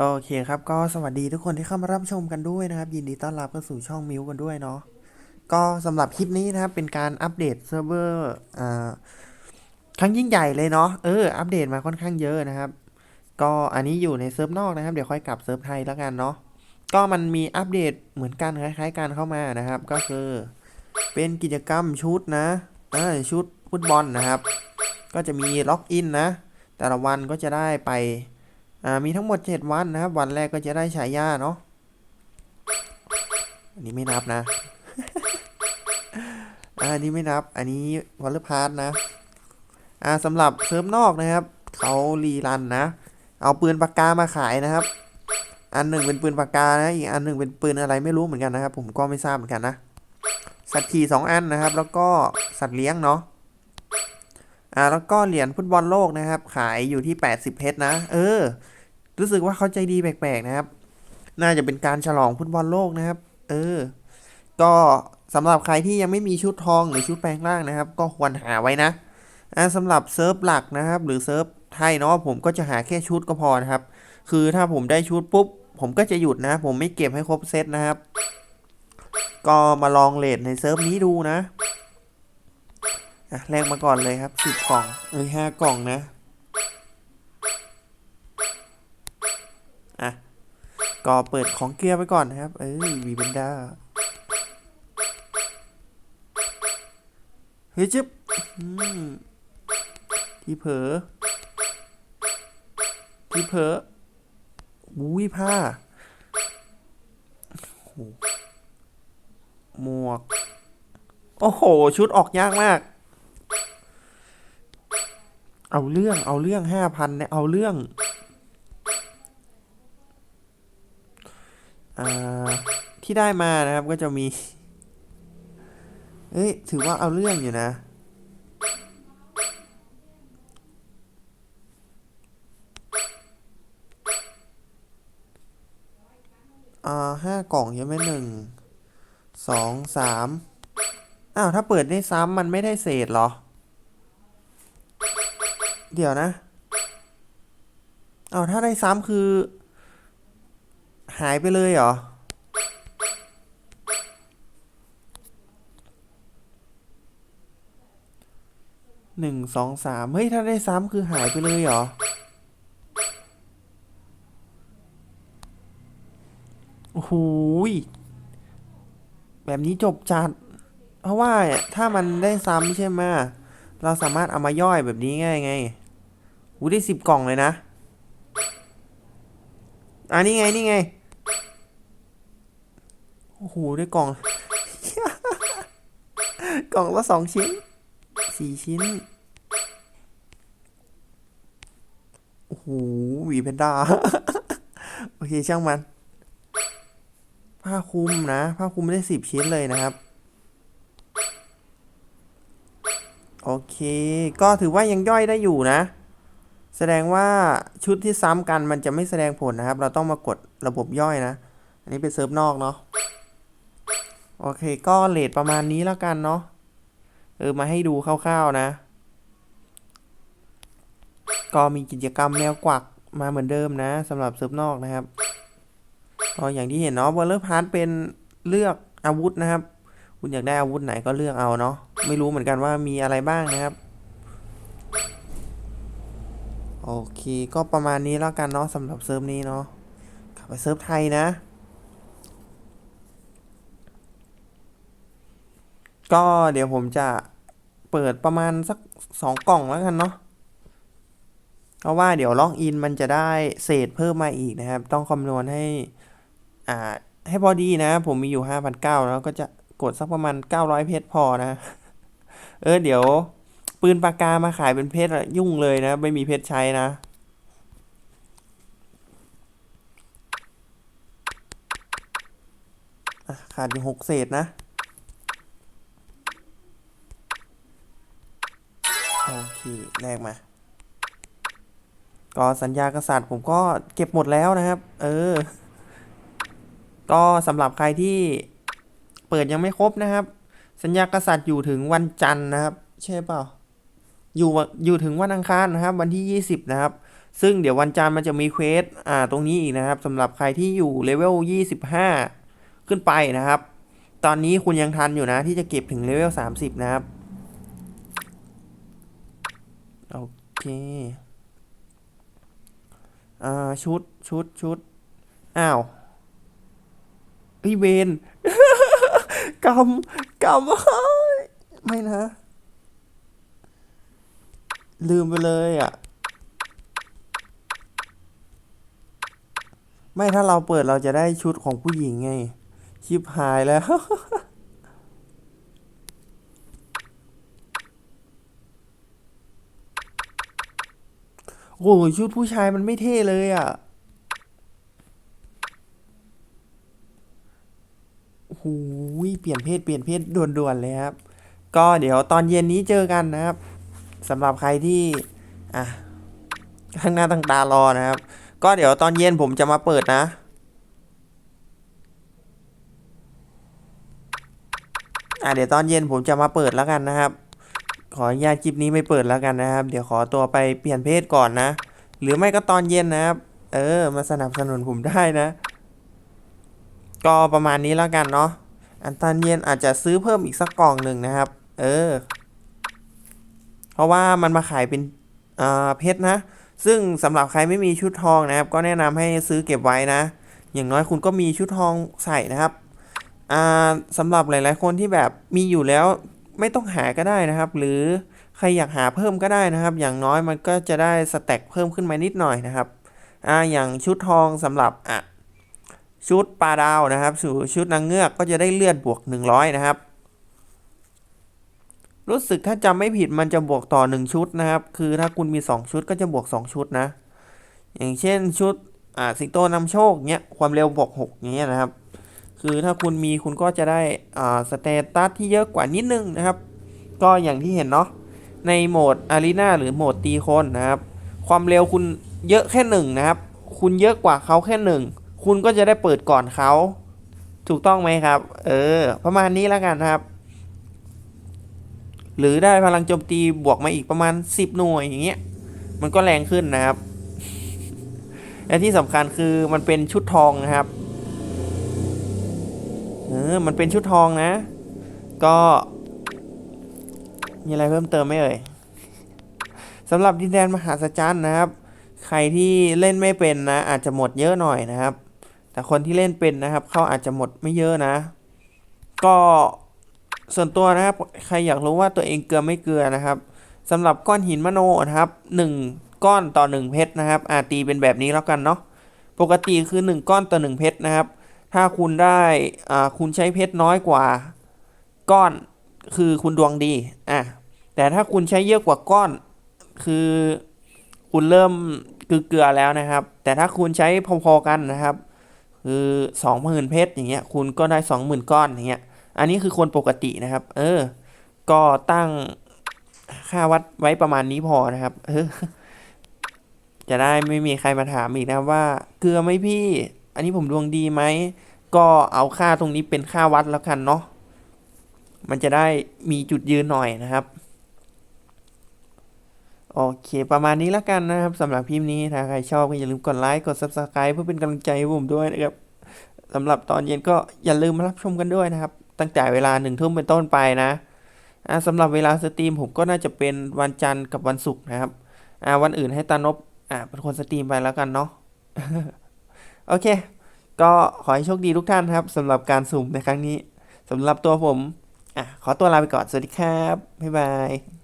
โอเคครับก็สวัสดีทุกคนที่เข้ามารับชมกันด้วยนะครับ ยินดีต้อนรับเข้าสู่ช่องมิวกันด้วยเนาะก็สำหรับคลิปนี้นะครับเป็นการอัปเดตเซิร์ฟเวอร์อ่าครั้งยิ่งใหญ่เลยเนาะเอออัปเดตมาค่อนข้างเยอะนะครับ ก็อันนี้อยู่ในเซิร์ฟนอกนะครับ เดี๋ยวค่อยกลับเซิร์ฟไทยแล้วกันเนาะก็มันมีอัปเดตเหมือนกันคล้ายๆกันเข้ามานะครับ ก็คือเป็นกิจกรรมชุดนะเออชุดฟุตบอลนะครับ ก็จะมีล็อกอินนะ แต่ละวันก็จะได้ไป มีทั้งหมด 7 วันนะครับ วันแรกก็จะได้ฉายาเนาะอันนี้ไม่นับนะ อันนี้ไม่นับ อันนี้วอลเลย์พาร์ทนะ อ่าสำหรับเซิร์ฟนอกนะครับเขารีรันนะ เอาปืนปากกามาขายนะครับ อันหนึ่งเป็นปืนปากกานะอีกอันหนึ่งเป็นปืนอะไรไม่รู้เหมือนกันนะครับ ผมก็ไม่ทราบเหมือนกันนะ สัตว์ขี่สองอันนะครับ แล้วก็สัตว์เลี้ยงเนาะ อ่าแล้วก็เหรียญฟุตบอลโลกนะครับ ขายอยู่ที่ 80 เพชรนะ เออ รู้สึกว่าเขาใจดีแปลกๆนะครับ น่าจะเป็นการฉลองฟุตบอลโลกนะครับ เออ ก็สำหรับใครที่ยังไม่มีชุดทองหรือชุดแปลงร่างนะครับ ก็ควรหาไว้นะอ่าสำหรับเซิร์ฟหลักนะครับ หรือเซิร์ฟไทยเนาะผมก็จะหาแค่ชุดก็พอนะครับ คือถ้าผมได้ชุดปุ๊บ ผมก็จะหยุดนะ ผมไม่เก็บให้ครบเซตนะครับ ก็มาลองเลทในเซิร์ฟนี้ดูนะ อะแรกมาก่อนเลยครับสิบกล่องเอ้ยห้ากล่องนะอะก็เปิดของเกลือไปก่อนนะครับ เอ้ยวีเบนด้าเฮ้ยจิ๊บที่เผลอที่เผลออุ้ยผ้าหมวก โอ้โห ชุดออกยากมาก เอาเรื่องเอาเรื่องห้าพันเนี่ยเอาเรื่องอที่ได้มานะครับก็จะมี เอ้ยถือว่าเอาเรื่องอยู่นะอ่าห้ากล่องใช่ไหมหนึ่งสองสามอ้าว ถ้าเปิดได้ซ้ำมันไม่ได้เศษเหรอ เดี๋ยวนะ เอาถ้าได้ซ้ำคือ หายไปเลยเหรอ หนึ่งสองสามเฮ้ย ถ้าได้ซ้ำคือหายไปเลยเหรอ โอ้โหยแบบนี้จบจัด เพราะว่าถ้ามันได้ซ้ำใช่ไหม เราสามารถเอามาย่อยแบบนี้ง่ายไงหูได้สิบกล่องเลยนะอ่านี่ไงนี่ไง โอ้โหได้กล่อง กล่องละสองชิ้นสี่ชิ้น โอ้โหหวีแพนด้า โอเคช่างมัน ผ้าคลุมนะ ผ้าคลุมได้สิบชิ้นเลยนะครับ โอเค ก็ถือว่ายังย่อยได้อยู่นะ แสดงว่าชุดที่ซ้ำกันมันจะไม่แสดงผลนะครับ เราต้องมากดระบบย่อยนะ อันนี้เป็นเซิร์ฟนอกเนาะ โอเค ก็เลทประมาณนี้แล้วกันเนาะ เออ มาให้ดูคร่าวๆนะ ก็มีกิจกรรมแมวกวักมาเหมือนเดิมนะสำหรับเซิร์ฟนอกนะครับก็อย่างที่เห็นเนาะวอลเลอร์พาร์ทเป็นเลือกอาวุธนะครับ คุณอยากได้อาวุธไหนก็เลือกเอาเนาะ ไม่รู้เหมือนกันว่ามีอะไรบ้างนะครับ โอเค ก็ประมาณนี้แล้วกันเนาะสำหรับเซิร์ฟนี้เนาะกลับไปเซิร์ฟไทยนะ ก็เดี๋ยวผมจะเปิดประมาณสักสองกล่องแล้วกันเนาะเพราะว่าเดี๋ยวล็อกอินมันจะได้เศษเพิ่มมาอีกนะครับ ต้องคำนวณให้อ่าให้พอดีนะ ผมมีอยู่ 5,900 แล้วก็จะกดสักประมาณ 900 เพชรพอนะ เออเดี๋ยว ปืนปากกามาขายเป็นเพชรยุ่งเลยนะ ไม่มีเพชรใช้นะ ขาดอยู่หกเศษนะโอเคแลกมา ก็สัญญากษัตริย์ผมก็เก็บหมดแล้วนะครับ เออ ก็สำหรับใครที่เปิดยังไม่ครบนะครับ สัญญากษัตริย์อยู่ถึงวันจันทร์นะครับ ใช่เปล่าอยู่วอยู่ถึงวันอังคารนะครับ วันที่ 20 นะครับ ซึ่งเดี๋ยววันจันทร์มันจะมีเควสอ่าตรงนี้อีกนะครับสำหรับใครที่อยู่เลเวล 25 ขึ้นไปนะครับ ตอนนี้คุณยังทันอยู่นะที่จะเก็บถึงเลเวล 30 นะครับ โอเคอ่าชุดชุดชุดอ้าวพี่เวนกำกำไม่นะ ลืมไปเลยอะ ไม่ถ้าเราเปิดเราจะได้ชุดของผู้หญิงไง ชิบหายแล้วโอ้โหชุดผู้ชายมันไม่เท่เลยอะ โอ้โหเปลี่ยนเพศเปลี่ยนเพศด่วนๆเลยครับ ก็เดี๋ยวตอนเย็นนี้เจอกันนะครับสำหรับใครที่อะข้างหน้าตั้งตารอนะครับ ก็เดี๋ยวตอนเย็นผมจะมาเปิดนะอะเดี๋ยวตอนเย็นผมจะมาเปิดแล้วกันนะครับ ขออนุญาตคลิปนี้ไม่เปิดแล้วกันนะครับ เดี๋ยวขอตัวไปเปลี่ยนเพศก่อนนะ หรือไม่ก็ตอนเย็นนะครับ เออ มาสนับสนุนผมได้นะ ก็ประมาณนี้แล้วกันเนาะ อันตอนเย็นอาจจะซื้อเพิ่มอีกสักกล่องหนึ่งนะครับ เออ เพราะว่ามันมาขายเป็นเพชรนะ ซึ่งสำหรับใครไม่มีชุดทองนะครับ ก็แนะนำให้ซื้อเก็บไว้นะ อย่างน้อยคุณก็มีชุดทองใส่นะครับอ่าสำหรับหลาย ๆ คนที่แบบมีอยู่แล้วไม่ต้องหาก็ได้นะครับ หรือใครอยากหาเพิ่มก็ได้นะครับ อย่างน้อยมันก็จะได้สแต็กเพิ่มขึ้นมานิดหน่อยนะครับ อ่าอย่างชุดทองสำหรับอะ ชุดปลาดาวนะครับสู่ชุดนางเงือกก็จะได้เลือดบวก 100 นะครับ รู้สึกถ้าจำไม่ผิดมันจะบวกต่อ 1 ชุดนะครับ คือถ้าคุณมี 2 ชุดก็จะบวก 2 ชุดนะ อย่างเช่นชุดอ่าสิงโตนำโชคเนี้ยความเร็วบวก6เงี้ยนะครับ คือถ้าคุณมีคุณก็จะได้อ่าสเตตัสที่เยอะกว่านิดนึงนะครับ ก็อย่างที่เห็นเนาะในโหมดอารีนาหรือโหมดตีคนนะครับ ความเร็วคุณเยอะแค่หนึ่งนะครับ คุณเยอะกว่าเขาแค่หนึ่ง คุณก็จะได้เปิดก่อนเขา ถูกต้องไหมครับ เออ ประมาณนี้แล้วกันครับ หรือได้พลังโจมตีบวกมาอีกประมาณ 10 หน่วยอย่างเงี้ย มันก็แรงขึ้นนะครับ และที่สำคัญคือมันเป็นชุดทองนะครับ เออ มันเป็นชุดทองนะ ก็ มีอะไรเพิ่มเติมไหมเอ่ยสำหรับดินแดนมหาสจรรย์นะครับ ใครที่เล่นไม่เป็นนะ อาจจะหมดเยอะหน่อยนะครับ แต่คนที่เล่นเป็นนะครับเขาอาจจะหมดไม่เยอะนะ ก็ส่วนตัวนะครับ ใครอยากรู้ว่าตัวเองเกลือไม่เกลือนะครับสำหรับก้อนหินมโนนะครับหนึ่งก้อนต่อหนึ่งเพชรนะครับอาตีเป็นแบบนี้แล้วกันเนาะปกติคือหนึ่งก้อนต่อหนึ่งเพชรนะครับ ถ้าคุณได้อ่าคุณใช้เพชรน้อยกว่าก้อนคือคุณดวงดีอะแต่ถ้าคุณใช้เยอะกว่าก้อน คือคุณเริ่มเกลือแล้วนะครับ แต่ถ้าคุณใช้พอๆกันนะครับ คือสองหมื่นเพชรอย่างเงี้ยคุณก็ได้สองหมื่นก้อนอย่างเงี้ยอันนี้คือคนปกตินะครับ เออ ก็ตั้งค่าวัดไว้ประมาณนี้พอนะครับ เออ จะได้ไม่มีใครมาถามอีกนะว่า เกลือไหมพี่ อันนี้ผมดวงดีไหม ก็เอาค่าตรงนี้เป็นค่าวัดแล้วกันเนาะมันจะได้มีจุดยืนหน่อยนะครับ โอเคประมาณนี้แล้วกันนะครับสำหรับคลิปนี้ถ้าใครชอบก็อย่าลืมกดไลค์กด Subscribe เพื่อเป็นกำลังใจให้ผมด้วยนะครับ สำหรับตอนเย็นก็อย่าลืมมารับชมกันด้วยนะครับ ตั้งแต่เวลาหนึ่งทุ่มเป็นต้นไปนะสำหรับเวลาสตรีมผมก็น่าจะเป็นวันจันทร์กับวันศุกร์นะครับวันอื่นให้ตานบเป็นคนสตรีมไปแล้วกันเนาะโอเค ก็ขอให้โชคดีทุกท่านครับสำหรับการสุ่มในครั้งนี้สำหรับตัวผมอขอตัวลาไปก่อน สวัสดีครับ บ๊ายบาย